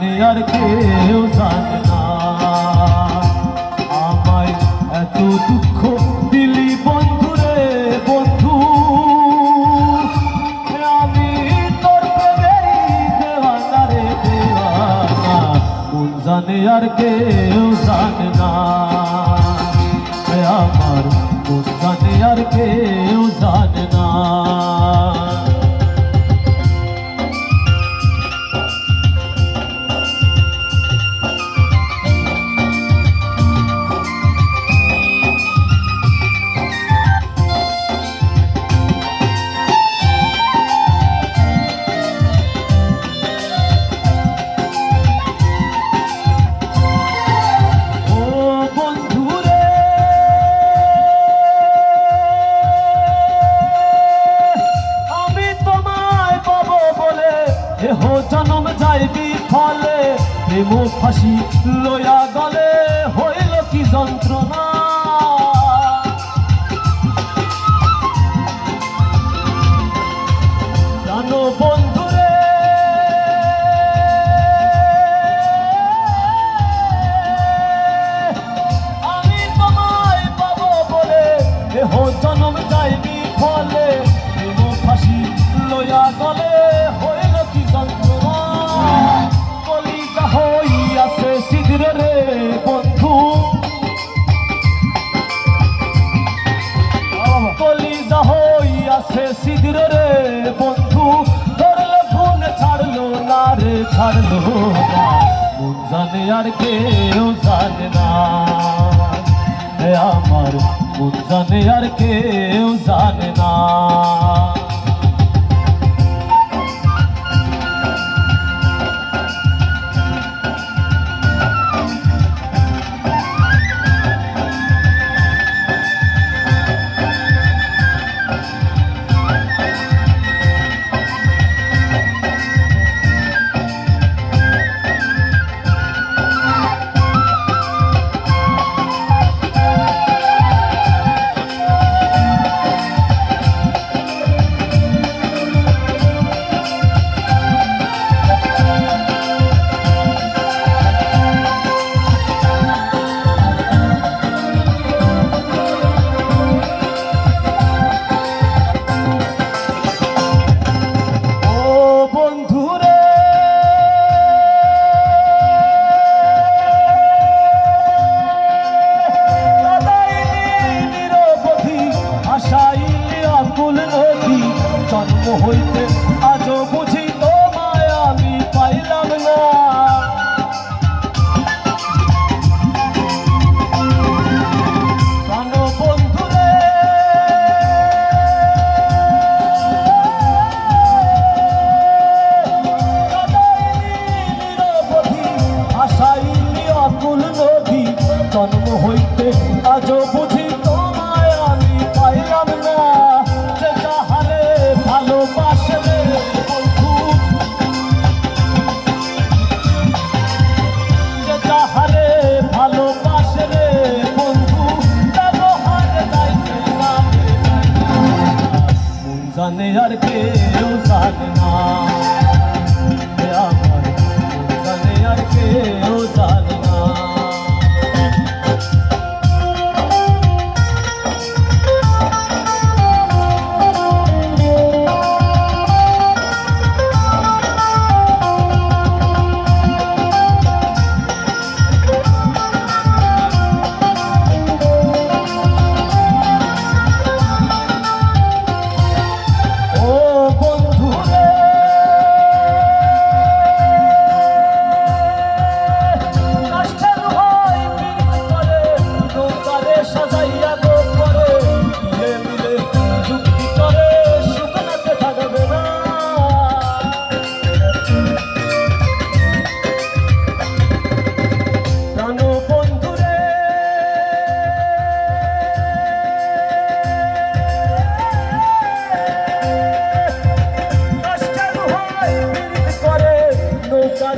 চাঁদে আর কেউ জানে না। আমায় এত দুঃখ দিলি বন্ধু রে বন্ধু। আমি তোর রে দেওয়ানা। কোন জানে আর কেউ জানে না। আমার, কোন জানে আর কেউ জানে না। এহ জনম যাইবি ফলে প্রেম ফাঁসি লয়া গলে হইল কি যন্ত্র? না মন জানে আর কেউ জানে না। আমার মন জানে আর কেউ জানে না।